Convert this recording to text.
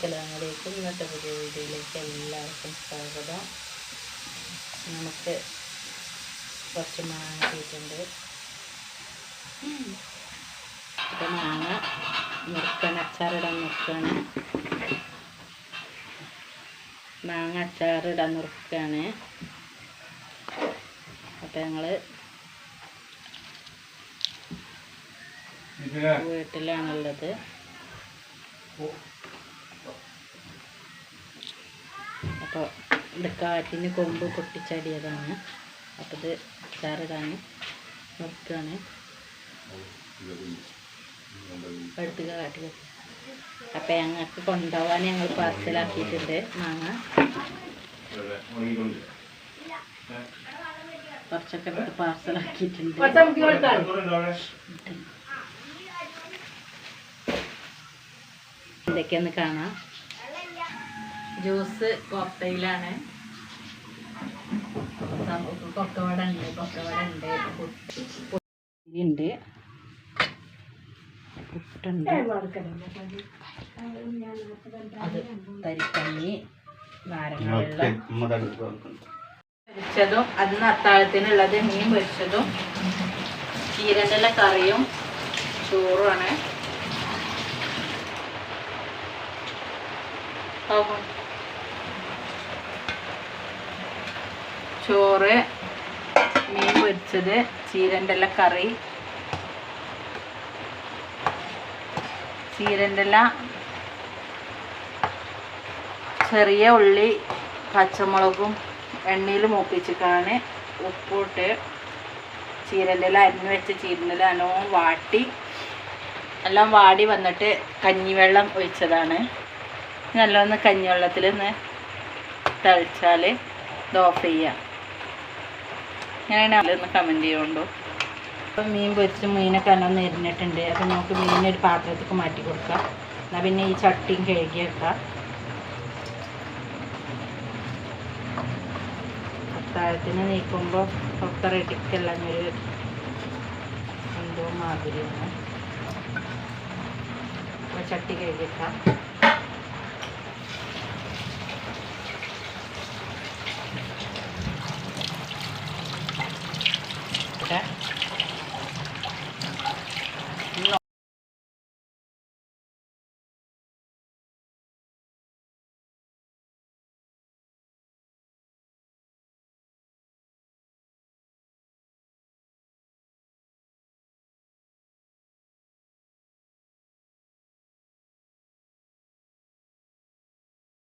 അസ്സലാമലൈക്കും ഇന്നത്തെ പുതിയ വീഡിയോയിലേക്ക് എല്ലാവർക്കും സ്വാഗതം. നമുക്ക് കുറച്ച് മാങ്ങ കിട്ടിയിട്ടുണ്ട് ഇപ്പം മാങ്ങ മുറുക്കണ അച്ചാറിടാൻ നുറുക്കാണ് മാങ്ങ അച്ചാറിടാൻ നുറുക്കാണ് അപ്പം ഞങ്ങൾ വീട്ടിലാണുള്ളത്. അപ്പോൾ ഇത് കാറ്റിന് കൊമ്പ് പൊട്ടിച്ചാടിയതാണ്. അപ്പോൾ ഇത് ചാറിടാൻ നിർത്തുകയാണ് അടുത്ത് കാട്ടി അപ്പം ഞങ്ങൾക്ക് കൊണ്ടുപോകാൻ ഞങ്ങൾ പാർസലാക്കിയിട്ടുണ്ട് മാങ്ങ. കുറച്ചൊക്കെ എടുത്ത് പാർസലാക്കിയിട്ടുണ്ട്. എന്തൊക്കെയാന്ന് കാണാം. ജ്യൂസ് കോക്കയിലാണ് കൊക്കവട ഉണ്ട് കൊക്കവട ഉണ്ട് ഉണ്ട് പുട്ടുണ്ട്. അത് തരിക്കഞ്ഞി നാരങ്ങ പൊരിച്ചതും അന്ന് അത്താഴത്തിനുള്ളത് മീൻ പൊരിച്ചതും ചീരന്റെ കറിയും ചോറുമാണ് ചോറ് മീൻ പൊരിച്ചത് ചീരന്റെ കറി ചീരന്റെ ചെറിയ ഉള്ളി പച്ചമുളകും എണ്ണയിൽ മൂപ്പിച്ചിട്ടാണ് ഉപ്പിട്ട് ചീരന്റെ ഇല അരിഞ്ഞ് വെച്ച ചീരന്റെ ഇല വാട്ടി എല്ലാം വാടി വന്നിട്ട് കഞ്ഞിവെള്ളം ഒഴിച്ചതാണ്. നല്ലോണം കഞ്ഞിവെള്ളത്തിൽ ഒന്ന് തളിച്ചാൽ ഇത് ഓഫ് ചെയ്യാം. ഞാനാണ് ഒന്ന് കമന്റ് ചെയ്യുന്നുണ്ടോ അപ്പം മീൻ പൊരിച്ച് മീനൊക്കെ നല്ലോണം എരിഞ്ഞിട്ടുണ്ട്. അപ്പം നമുക്ക് മീനൊരു പാത്രത്തേക്ക് മാറ്റി കൊടുക്കാം. എന്നാൽ പിന്നെ ഈ ചട്ടിയും കഴുകി വെക്കാം. അത്താഴത്തിന് നീക്കുമ്പോൾ ഒക്കെ റെഡിക്കെല്ലാം ഒരു എന്തോ മാതിരിയാണ്. അപ്പോൾ ചട്ടി കഴുകിക്കാം